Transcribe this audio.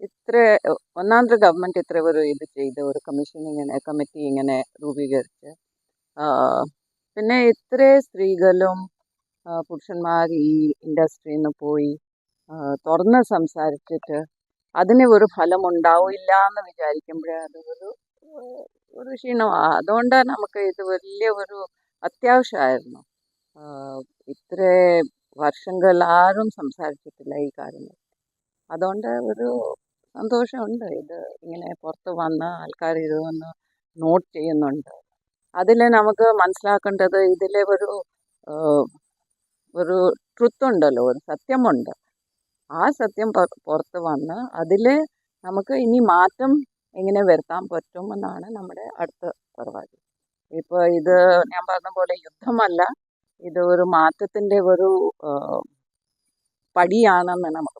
ഇത്ര ഒന്നാമത്തെ ഗവൺമെന്റ് ഇത്ര ഒരു ഇത് ചെയ്ത് ഒരു കമ്മീഷൻ ഇങ്ങനെ കമ്മിറ്റി ഇങ്ങനെ രൂപീകരിച്ച് പിന്നെ ഇത്ര സ്ത്രീകളും പുരുഷന്മാർ ഈ ഇൻഡസ്ട്രിയിൽ നിന്ന് പോയി തുറന്ന് സംസാരിച്ചിട്ട് അതിന് ഒരു ഫലം ഉണ്ടാവില്ല എന്ന് വിചാരിക്കുമ്പോഴേ അത് ഒരു ഒരു ക്ഷീണമാണ് അതുകൊണ്ടാണ് നമുക്ക് ഇത് വലിയ ഒരു അത്യാവശ്യമായിരുന്നു ഇത്ര വർഷങ്ങൾ ആരും സംസാരിച്ചിട്ടില്ല ഈ കാര്യങ്ങൾ. അതുകൊണ്ട് ഒരു സന്തോഷമുണ്ട്. ഇത് ഇങ്ങനെ പുറത്ത് വന്ന് ആൾക്കാർ ഇത് വന്ന് നോട്ട് ചെയ്യുന്നുണ്ട്. അതിൽ നമുക്ക് മനസ്സിലാക്കേണ്ടത് ഇതിലെ ഒരു ഒരു ട്രുത്ത് ഉണ്ടല്ലോ ഒരു സത്യമുണ്ട്. ആ സത്യം പുറ- പുറത്ത് വന്ന് അതിൽ നമുക്ക് ഇനി മാറ്റം എങ്ങനെ വരുത്താൻ പറ്റുമെന്നാണ് നമ്മുടെ അടുത്ത പരിപാടി. ഇപ്പോൾ ഇത് ഞാൻ പറഞ്ഞ പോലെ യുദ്ധമല്ല. ഇത് ഒരു മാറ്റത്തിന്റെ ഒരു പടിയാണെന്ന് നമുക്ക്